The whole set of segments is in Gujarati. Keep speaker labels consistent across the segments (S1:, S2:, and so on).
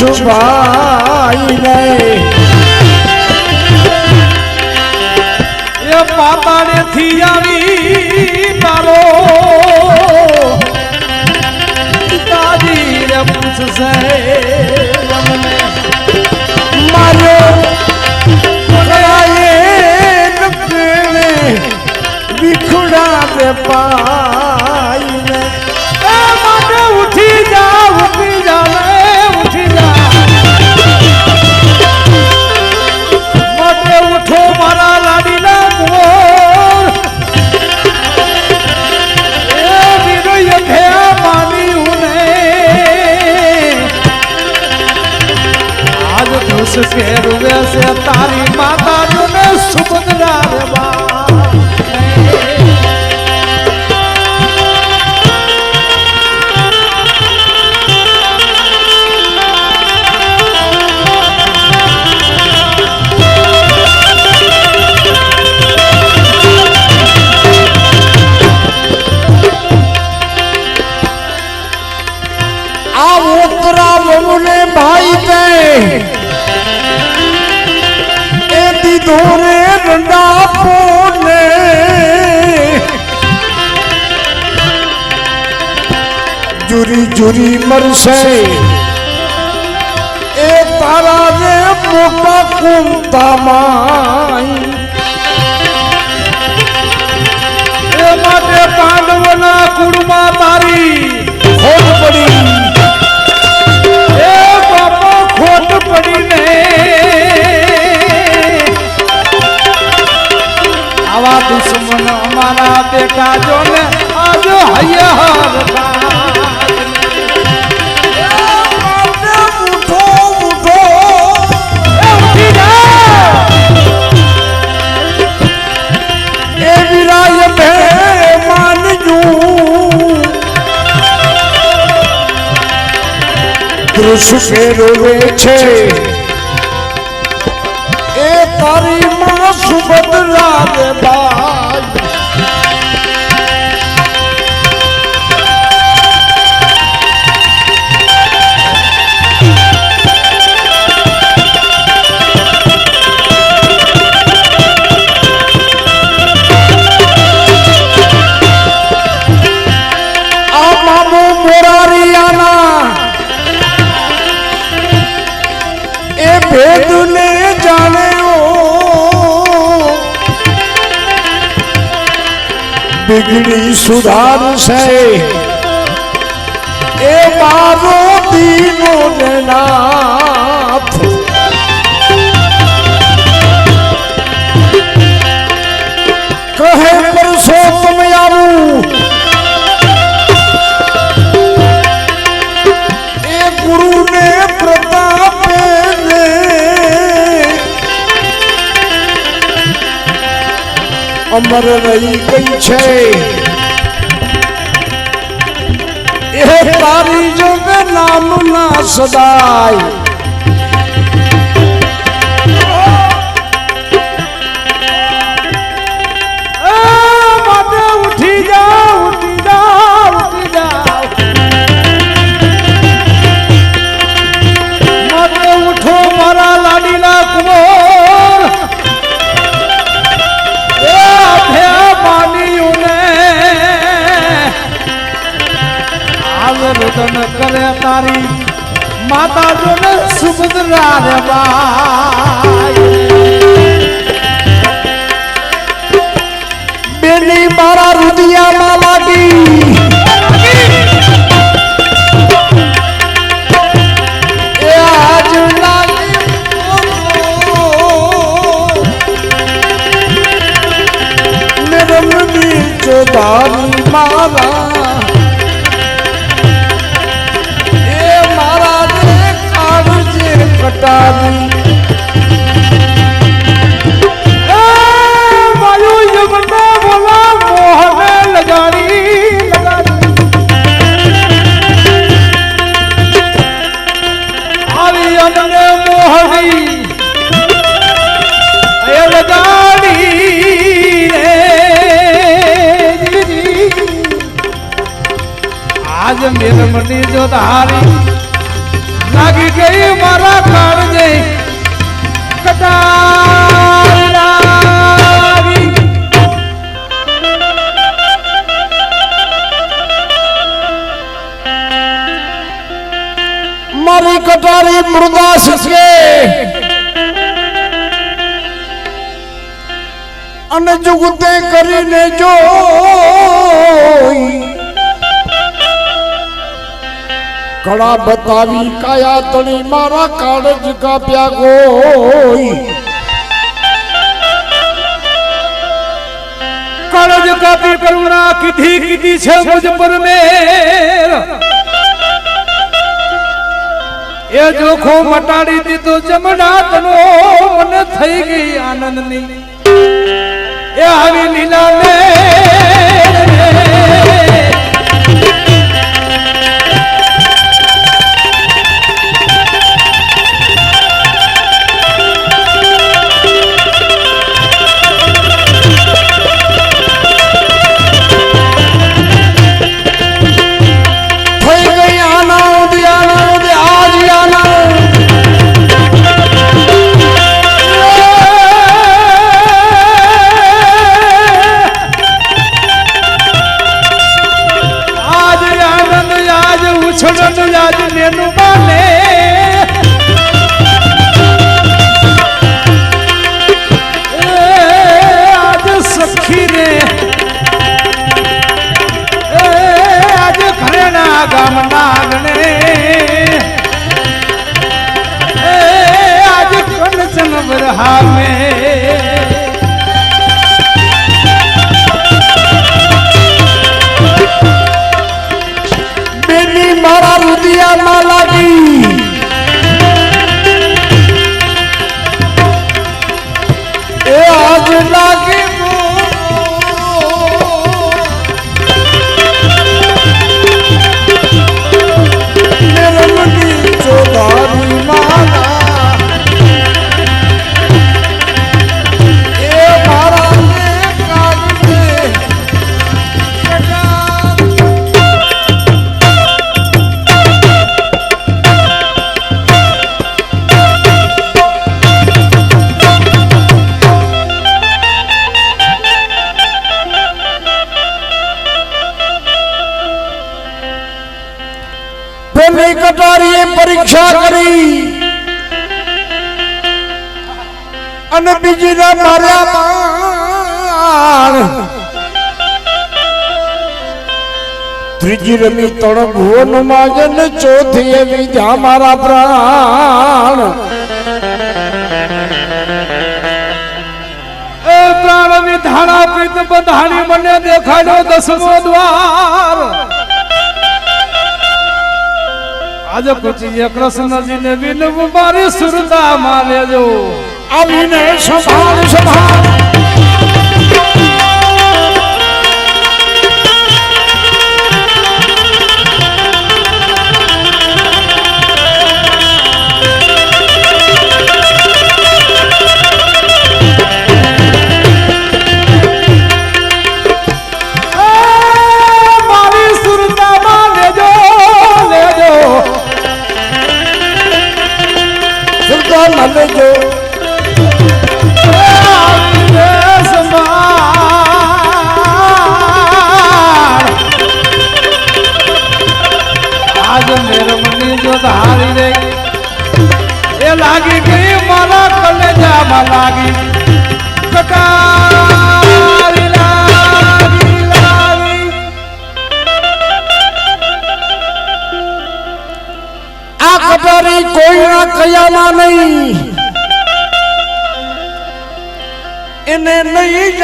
S1: છુપાઈ નહીં
S2: એ પાતાળે થી આવી તારો પિતાજી રે પૂછશે
S1: મારો વિખુડા દે જુરી મરશે. એ તારા રે મોટા કુંતામાં
S2: એ માટે પાંડવના કુળમાં તારી
S1: ખોટ પડી.
S2: એ બાપા, ખોટ પડીને. આવા દુશ્મન અમારા બેટા જો ને આજ હૈયા
S1: દૃશ્ય રોવે છે. એ તારી માં સુભદ્રા બિગડી સુધારશે એ મારો દીનો નાથ. અમર રહી ગઈ છે. એ તારી જોગ નામ ના સદાય.
S2: દર્શન કરે તારી માતા જો ને સુભદ્રા રે
S1: બેની મારા રુદિયામાં લાગી. ચોદાની મારા
S2: આજ મેરમની જો મારા કાળજે. કટાઈ લાગી
S1: મારી કટારી મૃદા સસકે અને જુગતે કરીને જો કળા બતાવી કાયા તણી મારા કાળજ કાપ્યા ગોઈ.
S2: કાળજ કાપી કરુણા કીધી કીધી છે મુજ પર મેર એ જોખો મટાડી દીધો જમણા તનો મને થઈ ગઈ આનંદની. એ આવી
S1: માર્યા બાણ ત્રીજી રમી તણ ભુવન માજન ચોથી એવી જા મારા પ્રાણ.
S2: પ્રાણ વિધાણા પ્રીત બંધાણી મને દેખાડ્યો દસમો દ્વાર. આજે પૂછીએ કૃષ્ણજીને વિનવું મારી સુરતા માં લેજો
S1: આવીને સંભાળ સંભાળ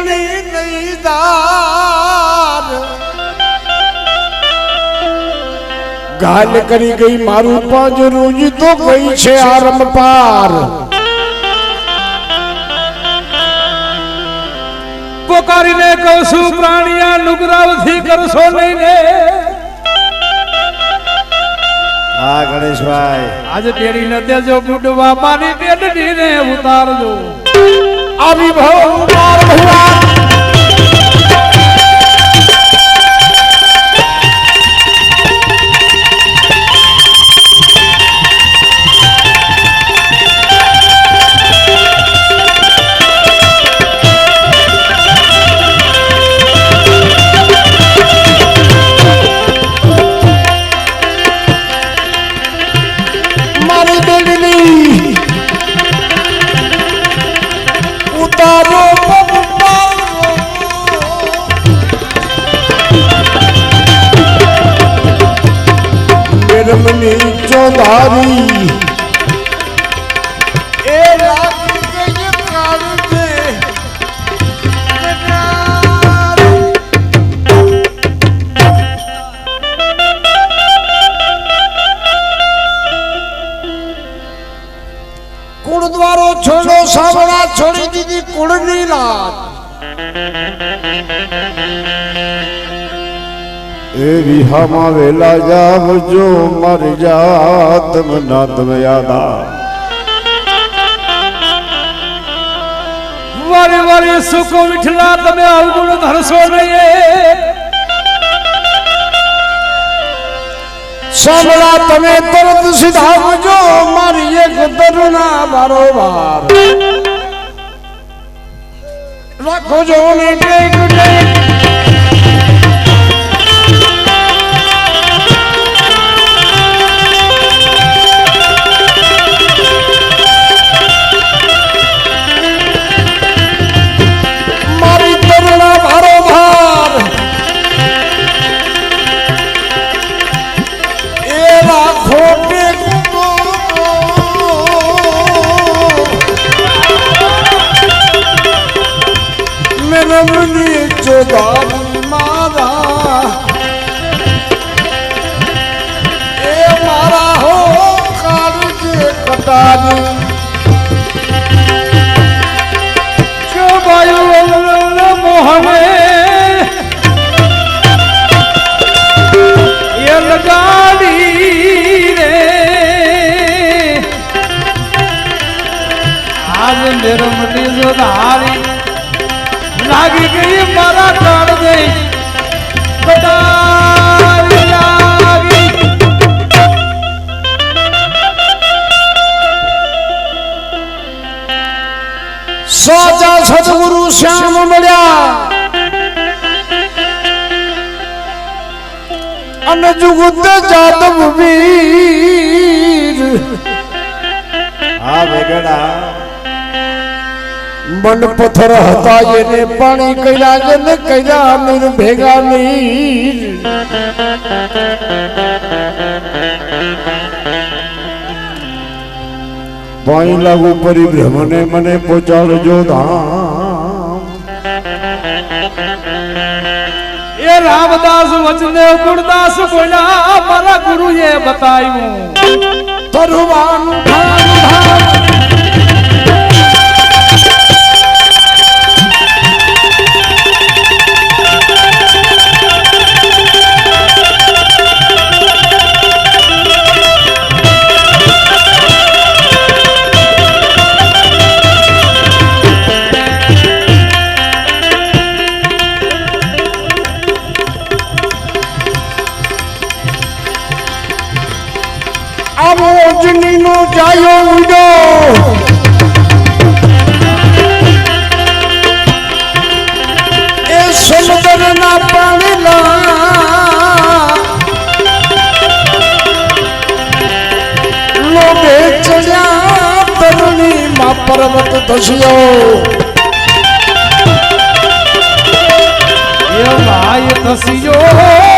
S1: જણી નહીં દાર ગાલ કરી ગઈ મારું પાંજરું જ તો ગઈ છે આરમ પાર.
S2: પોકારીને કહું છું, પ્રાણિયા, નુગરાવથી કરશો નહીં ને.
S3: હા, ગણેશભાઈ.
S2: આજે તેડીને દેજો, બુડવા મારી બેડડીને ઉતારજો.
S1: આવી ભવ માર નિર્મની ચોધારી એ કટારી. કુળદ્વારો છોડો સાવડા છોડી દીધી કુળની લાજ
S3: એ વિહામાં વેલા જાવજો મારી જાત ના તમે યાદા
S2: વારે વારે સુખો વિઠલા તમે અવગુણ ધરશો નહીં
S1: સાંભળા તમે તરત સીધાવજો મારી એક તરુણા બારોબાર રાખો જો ને ટેક ટેક. મેરમની ચોદારી મારા એ મારા હો કાળજે કટારી
S2: મોહને એ લગાડી રે આજ ધારી લાગી ગઈ મારા દે કટારી લાગી
S1: સાચા સદગુરુ શ્યામ મળ્યા. અને જુગુદ જાદવ વીર.
S3: હા વેગડા
S1: મન પથ્થર હતા એને પાણી કર્યા જને કર્યા મીર ભેગા મીર.
S3: પાણી લાગુ પરિભ્રમને મને પહોંચાડજો ધામ.
S2: એ રામદાસ વચને ગુણદાસ બોલ્યા મારા ગુરુએ બતાવ્યું.
S1: તરુવાનું ધામ ઠામ સમુદ્રના પાણીના લોભે ચડ્યા તરુણીમાં પર્વત ધસ્યો
S2: ભાઈ થસિયો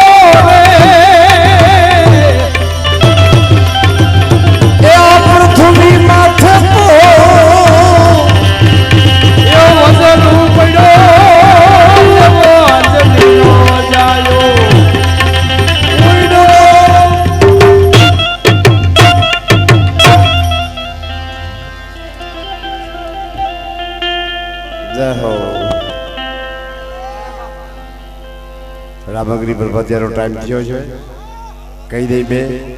S3: રામગરી પર અત્યારનો ટાઈમ થયો છે. કહી દઈ બે.